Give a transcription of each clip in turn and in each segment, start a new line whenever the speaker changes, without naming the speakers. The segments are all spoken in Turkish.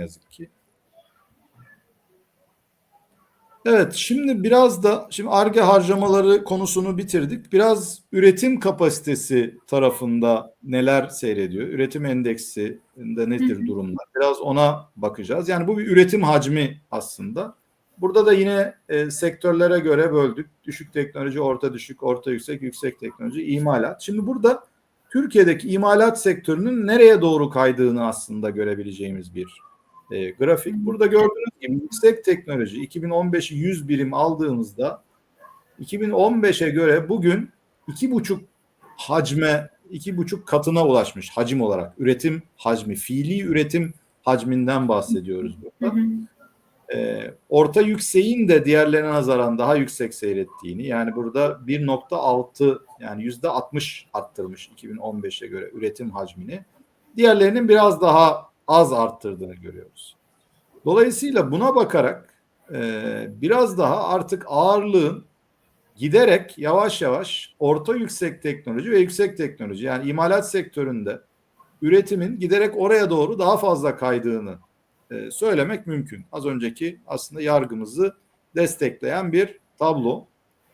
ne yazık ki. Evet, şimdi biraz da şimdi Ar-Ge harcamaları konusunu bitirdik. Biraz üretim kapasitesi tarafında neler seyrediyor? Üretim endeksinde nedir durumlar? Biraz ona bakacağız. Yani bu bir üretim hacmi aslında. Burada da yine e, sektörlere göre böldük. Düşük teknoloji, orta düşük, orta yüksek, yüksek teknoloji, imalat. Şimdi burada Türkiye'deki imalat sektörünün nereye doğru kaydığını aslında görebileceğimiz bir e, grafik. Burada gördüğünüz gibi yüksek teknoloji 2015'i 100 birim aldığımızda 2015'e göre bugün iki buçuk hacme iki buçuk katına ulaşmış hacim olarak üretim hacmi fiili üretim hacminden bahsediyoruz burada.
Hı hı.
Ee, orta yükseğin de diğerlerine nazaran daha yüksek seyrettiğini yani burada 1.6 yani yüzde 60 arttırmış 2015'e göre üretim hacmini. Diğerlerinin biraz daha az arttırdığını görüyoruz. Dolayısıyla buna bakarak e, biraz daha artık ağırlığın giderek yavaş yavaş orta yüksek teknoloji ve yüksek teknoloji yani imalat sektöründe üretimin giderek oraya doğru daha fazla kaydığını e, söylemek mümkün. Az önceki aslında yargımızı destekleyen bir tablo.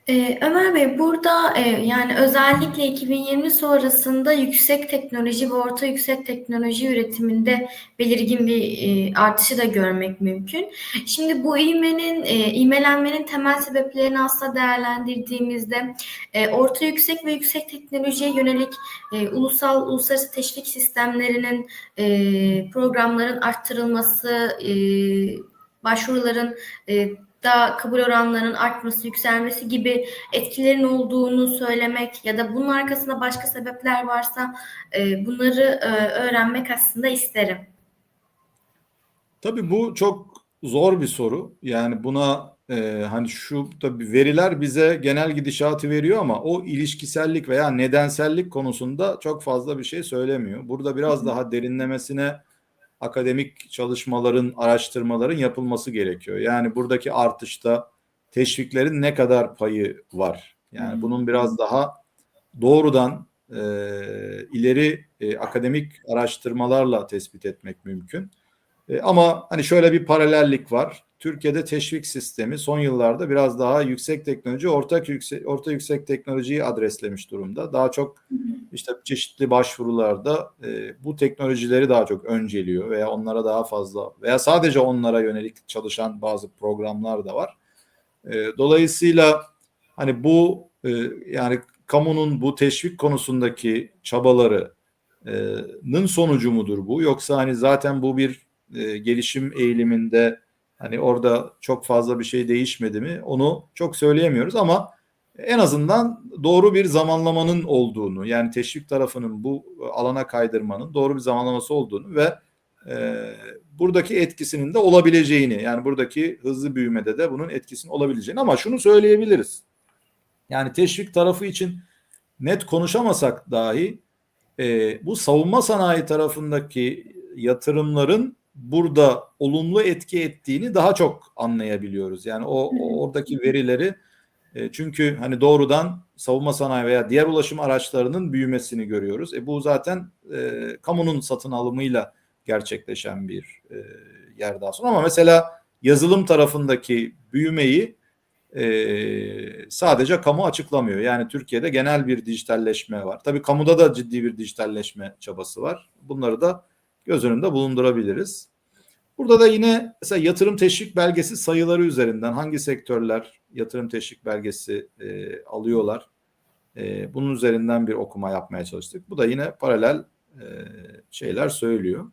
Ee, Ömer Bey burada e, yani özellikle 2020 sonrasında yüksek teknoloji ve orta yüksek teknoloji üretiminde belirgin bir e, artışı da görmek mümkün. Şimdi bu ivmenin, e, ivmelenmenin temel sebeplerini aslında değerlendirdiğimizde e, orta yüksek ve yüksek teknolojiye yönelik e, ulusal uluslararası teşvik sistemlerinin e, programların arttırılması, e, başvuruların e, daha kabul oranlarının artması, yükselmesi gibi etkilerin olduğunu söylemek ya da bunun arkasında başka sebepler varsa e, bunları e, öğrenmek aslında isterim.
Tabii bu çok zor bir soru. Yani buna e, hani şu tabii veriler bize genel gidişatı veriyor ama o ilişkisellik veya nedensellik konusunda çok fazla bir şey söylemiyor. Burada biraz daha derinlemesine akademik çalışmaların, araştırmaların yapılması gerekiyor. Yani buradaki artışta teşviklerin ne kadar payı var? Yani bunun biraz daha doğrudan e, ileri e, akademik araştırmalarla tespit etmek mümkün. E, ama hani şöyle bir paralellik var. Türkiye'de teşvik sistemi son yıllarda biraz daha yüksek teknoloji, ortak yüksek, orta yüksek teknolojiyi adreslemiş durumda. Daha çok işte çeşitli başvurularda e, bu teknolojileri daha çok önceliyor veya onlara daha fazla veya sadece onlara yönelik çalışan bazı programlar da var. E, dolayısıyla hani bu e, yani kamunun bu teşvik konusundaki çabalarının sonucu mudur bu? Yoksa hani zaten bu bir e, gelişim eğiliminde hani orada çok fazla bir şey değişmedi mi? Onu çok söyleyemiyoruz ama en azından doğru bir zamanlamanın olduğunu yani teşvik tarafının bu alana kaydırmanın doğru bir zamanlaması olduğunu ve e, buradaki etkisinin de olabileceğini yani buradaki hızlı büyümede de bunun etkisinin olabileceğini ama şunu söyleyebiliriz. Yani teşvik tarafı için net konuşamasak dahi e, bu savunma sanayi tarafındaki yatırımların burada olumlu etki ettiğini daha çok anlayabiliyoruz. Yani o, o oradaki verileri e, çünkü hani doğrudan savunma sanayi veya diğer ulaşım araçlarının büyümesini görüyoruz. E, bu zaten e, kamunun satın alımıyla gerçekleşen bir e, yer daha sonra. Ama mesela yazılım tarafındaki büyümeyi e, sadece kamu açıklamıyor. Yani Türkiye'de genel bir dijitalleşme var. Tabii kamuda da ciddi bir dijitalleşme çabası var. Bunları da göz önünde bulundurabiliriz. Burada da yine mesela yatırım teşvik belgesi sayıları üzerinden hangi sektörler yatırım teşvik belgesi e, alıyorlar. E, bunun üzerinden bir okuma yapmaya çalıştık. Bu da yine paralel e, şeyler söylüyor.